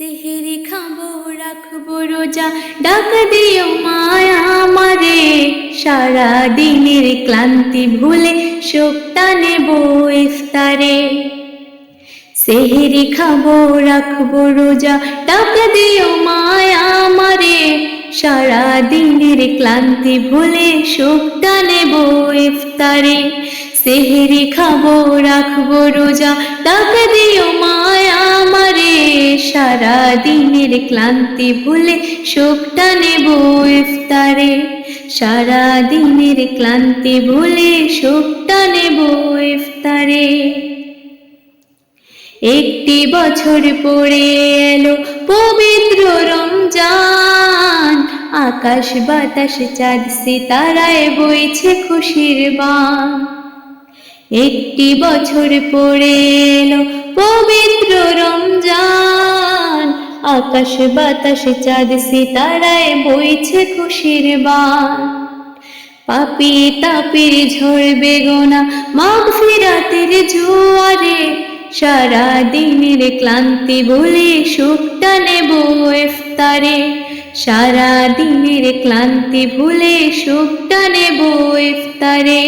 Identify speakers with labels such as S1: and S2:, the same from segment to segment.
S1: সেহেরি খাব, রাখব রোজা। ডাক দিও মায়া আমারে সারা দিনের ক্লান্তি ভুলে শোকটা নেব ইফতারে। সেহেরি খাব, রাখব রোজা। ডাক দিও মায়া আমারে সারা দিনের ক্লান্তি ভুলে শোকটা নেব ইফতারে। সেহেরি খাব, রাখব রোজা। ডাক দিও আমারে সারা দিনের ক্লান্তি ভুলে শোকটা নেব ইফতারে। সারা দিনের ক্লান্তি ভুলে শোকটা নেব ইফতারে। একটি বছর পড়ে এলো পবিত্র রমজান। আকাশ বাতাস, চাঁদ, সিতারায় বইছে খুশির বান। একটি বছর পড়ে এলো পবিত্র রমজান। আকাশ বাতাস, চাঁদ সিতারায় বইছে খুশির বান। পাপি তাপির ঝরবে গোনা মাগ ফিরাতের জোয়ারে। সারা দিনের ক্লান্তি বলে সুখটা নেব ইফতারে। সারা দিনের ক্লান্তি ভুলে সুখটা নেব ইফতারে।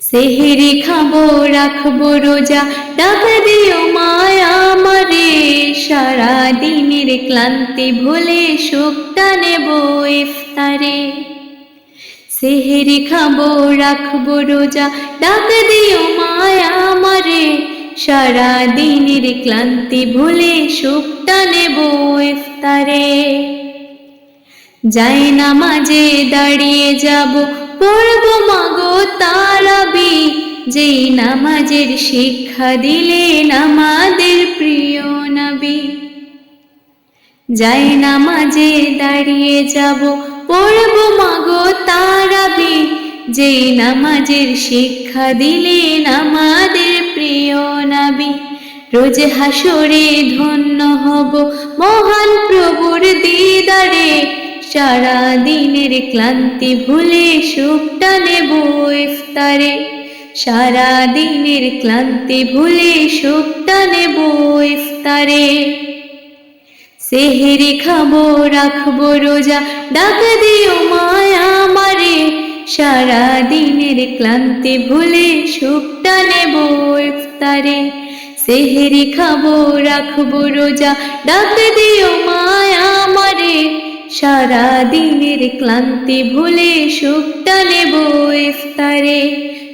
S1: সেহেরি খাব, রাখব রোজা, ডাক দিও মায়া আমারে সারা দিনের ক্লান্তি ভুলে সুখটা নেব ইফতারে। সেহেরি খাব, রাখব রোজা, ডাক দিও মায়া আমারে। সারা দিনের ক্লান্তি ভুলে সুখটা নেব ইফতারে। যাই না মাঝে দাঁড়িয়ে যাব, পড়ব মাগো তারাবি। যেই নামাজের শিক্ষা দিলেন আমাদের প্রিয় নবী। যাই নামাজে দাঁড়িয়ে যাব, পড়ব মাগো তারাবি। যেই নামাজের শিক্ষা দিলেন আমাদের প্রিয় নবী। রোজ হাসরে ধন্য হব মহান প্রভুর দিদারে। সারা দিনের ক্লান্তি ভুলে সুখটা নেব ইফতারে। সারা দিনের ক্লান্তি ভুলে সুখটা নেব ইফতারে সেহেরি খাব, রাখব রোজা, ডাক দিও মায়া আমারে। সারা দিনের ক্লান্তি ভুলে সুখটা নেব ইফতারে সেহেরি খাব, রাখব রোজা, ডাক দিও মায়া আমারে। সারা দিনের ক্লান্তি ভুলে সুখটা নেব ইফতারে